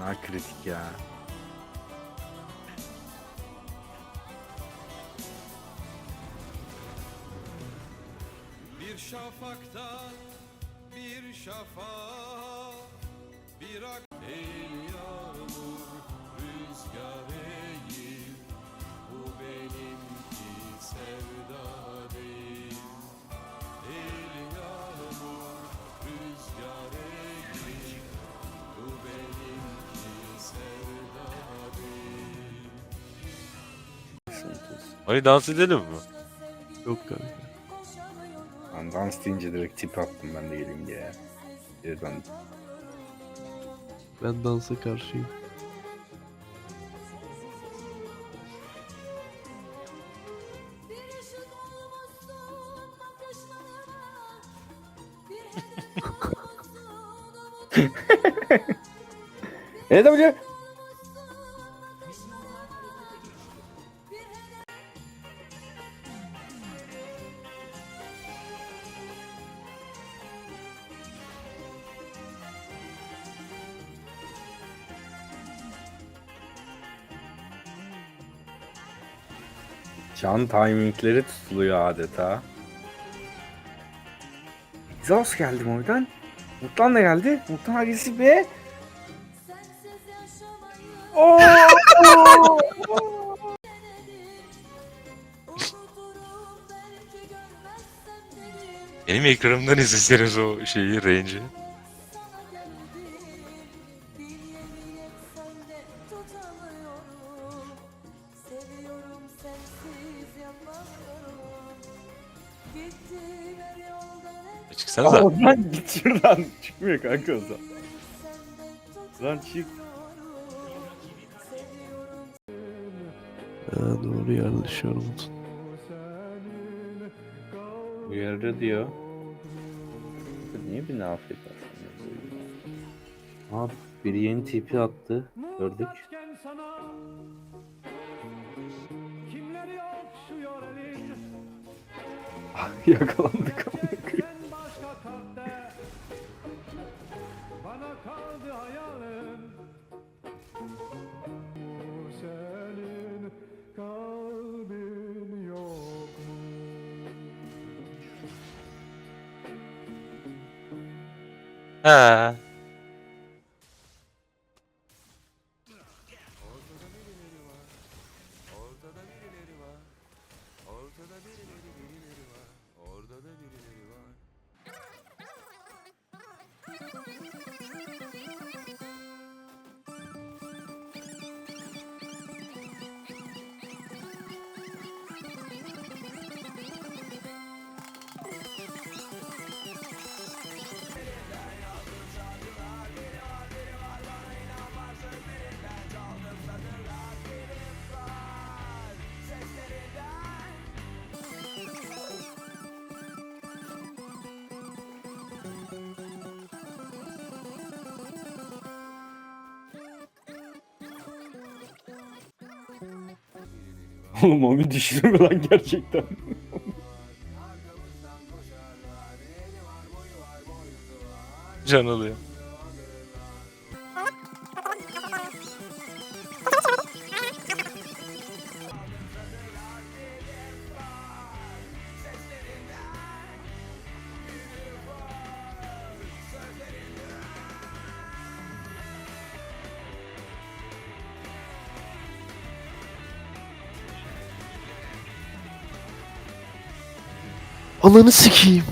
Fena kritik ya. Bir şafakta bir şafağa bir ak el Hani dans edelim mi? Yok kanka. Ben dans deyince direkt tip attım ben de geleyim diye. Birden Ben dansa karşıyım. Evet Can timingleri tutuluyor adeta. Exhaust geldi Moy'dan. Mutlan da geldi. Mutlan agresif be. Oo! Benim ekranımdan izleseniz o şeyi, range'i. Çıksanıza. Oradan git şuradan. Çıkmıyor kanka o zaman. senden Lan çık. Ha, doğru yanlış yorumladın. Uyarı diyor. Niye bir afiyet Abi biri yeni tipi attı. Gördük. Yakalandık amına koyayım. Ha. Ortada Oğlum bir düşünür mü lan gerçekten? Can alıyor. Ananı sikeyim.